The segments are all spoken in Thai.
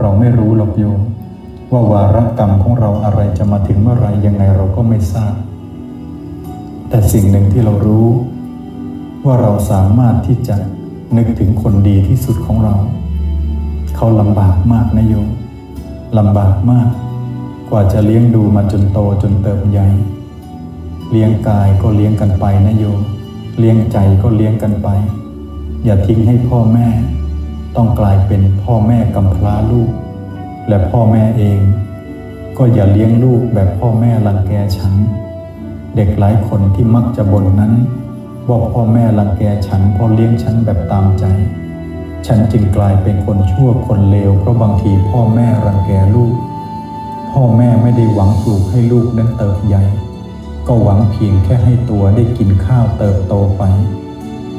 เราไม่รู้หรอกโยมว่าวาระกรรมของเราอะไรจะมาถึงเมื่อไรยังไงเราก็ไม่ทราบ แต่สิ่งหนึ่งที่เรารู้ ว่าเราสามารถที่จะนึกถึงคนดีที่สุดของเรา เขาลำบากมากนะโยมลำบากมาก กว่าจะเลี้ยงดูมาจนโตจนเติบใหญ่ เลี้ยงกายก็เลี้ยงกันไปนะโยมเลี้ยงใจก็เลี้ยงกันไป อย่าทิ้งให้พ่อแม่ ต้องกลายเป็นพ่อแม่กำพร้าลูก และพ่อแม่เอง ก็อย่าเลี้ยงลูกแบบพ่อแม่รังแกฉัน เด็กหลายคนที่มักจะบ่นนั้นว่าพ่อแม่รังแกฉันเพราะเลี้ยงฉันแบบตามใจ ฉันจึงกลายเป็นคนชั่วคนเลวเพราะบางทีพ่อแม่รังแกลูก พ่อแม่ไม่ได้หวังปลูกให้ลูกนั้นเติบใหญ่ ก็หวังเพียงแค่ให้ตัวได้กินข้าวเติบโตไป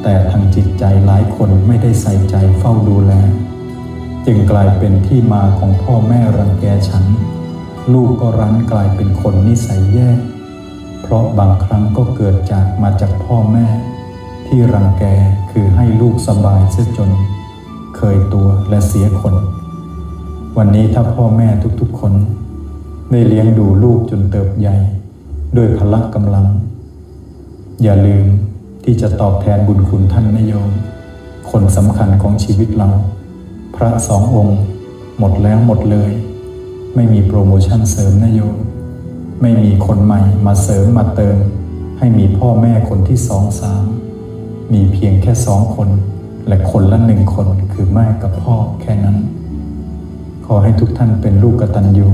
แต่ทางจิตใจหลายคนไม่ได้ใส่ใจเฝ้าดูแล จึงกลายเป็นที่มาของพ่อแม่รังแกฉัน ลูกก็รั้นกลายเป็นคนนิสัยแย่ เพราะบางครั้งก็เกิดจากมาจากพ่อแม่ ที่รังแกคือให้ลูกสบายเสียจน เคยตัวและเสียคน วันนี้ถ้าพ่อแม่ทุกๆคนได้เลี้ยงดูลูกจนเติบใหญ่ ด้วยพละกำลัง อย่าลืม ที่จะตอบแทนบุญคุณท่านนโยม คนสำคัญของชีวิตเรา พระสององค์ หมดแล้วหมดเลย ไม่มีโปรโมชั่นเสริมนโยม ไม่มีคนใหม่มาเสริมมาเติม ให้มีพ่อแม่คนที่สองสามมีเพียงแค่สองคน และคนละหนึ่งคนคือแม่กับพ่อแค่นั้น ขอให้ทุกท่านเป็นลูกกตัญญู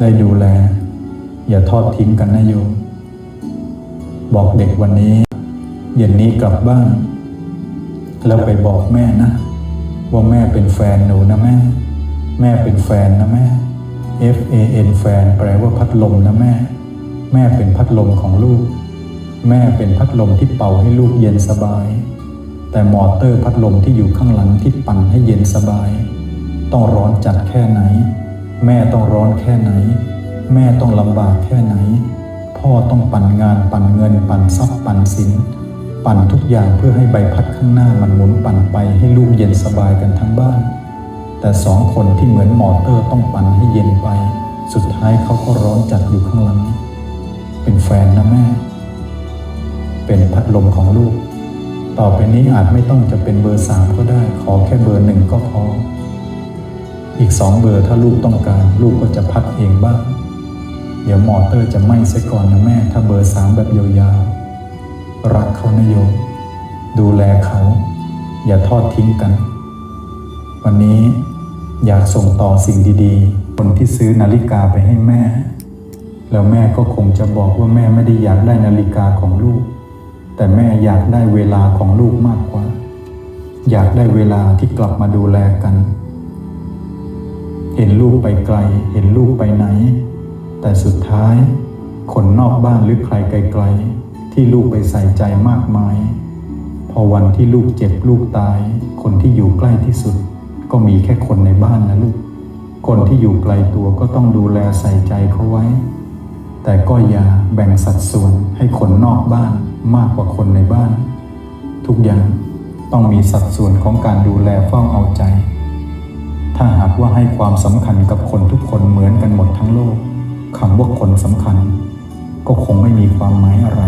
ได้ดูแล อย่าทอดทิ้งกันนะโยมบอกเด็กวันนี้ เย็นนี้กลับบ้านแล้วไปบอกแม่นะ ว่าแม่เป็นแฟนหนูนะแม่ แม่เป็นแฟนนะแม่ F A N แฟนแปลว่าพัดลมนะแม่ แม่เป็นพัดลมของลูก แม่เป็นพัดลมที่เป่าให้ลูกเย็นสบาย แต่มอเตอร์พัดลมที่อยู่ข้างหลังที่ปั่นให้เย็นสบาย ต้องร้อนจัดแค่ไหน แม่ต้องร้อนแค่ไหน แม่ต้องลำบากแค่ไหน พ่อต้องปั่นงานปั่นเงินปั่นทรัพย์ปั่นสิน ปั่นทุกอย่างเพื่อให้ใบพัดข้างหน้ามันหมุนปั่นไปให้ลูกเย็นสบายกันทั้งบ้าน แต่สองคนที่เหมือนมอเตอร์ต้องปั่นให้เย็นไป สุดท้ายเขาก็ร้อนจัดอยู่ข้างหลัง เป็นแฟนนะแม่ เป็นพัดลมของลูก ต่อไปนี้อาจไม่ต้องจะเป็นเบอร์สามก็ได้ ขอแค่เบอร์หนึ่งก็พอ อีกสองเบอร์ถ้าลูกต้องการ ลูกก็จะพัดเองบ้าง เดี๋ยวมอเตอร์จะไหม้ซะก่อนนะแม่ ถ้าเบอร์สามแบบยาวๆ รักเขานะโยม ดูแลเขา อย่าทอดทิ้งกัน วันนี้อยากส่งต่อสิ่งดีๆ คนที่ซื้อนาฬิกาไปให้แม่ แล้วแม่ก็คงจะบอกว่าแม่ไม่ได้อยากได้นาฬิกาของลูก แต่แม่อยากได้เวลาของลูกมากกว่า อยากได้เวลาที่กลับมาดูแลกัน เห็นลูกไปไกล เห็นลูกไปไหน แต่สุดท้ายคนนอกบ้านหรือใครไกลๆ ที่ลูกไปใส่ใจมากมาย พอวันที่ลูกเจ็บลูกตาย คนที่อยู่ใกล้ที่สุด ก็มีแค่คนในบ้านนะลูก คนที่อยู่ไกลตัวก็ต้องดูแลใส่ใจเขาไว้ แต่ก็อย่าแบ่งสัดส่วนให้คนนอกบ้านมากกว่าคนในบ้าน ทุกอย่างต้องมีสัดส่วนของการดูแลเฝ้าเอาใจ ถ้าหากว่าให้ความสำคัญกับคนทุกคนเหมือนกันหมดทั้งโลกคำว่าคนสำคัญ ก็คงไม่มีความหมายอะไร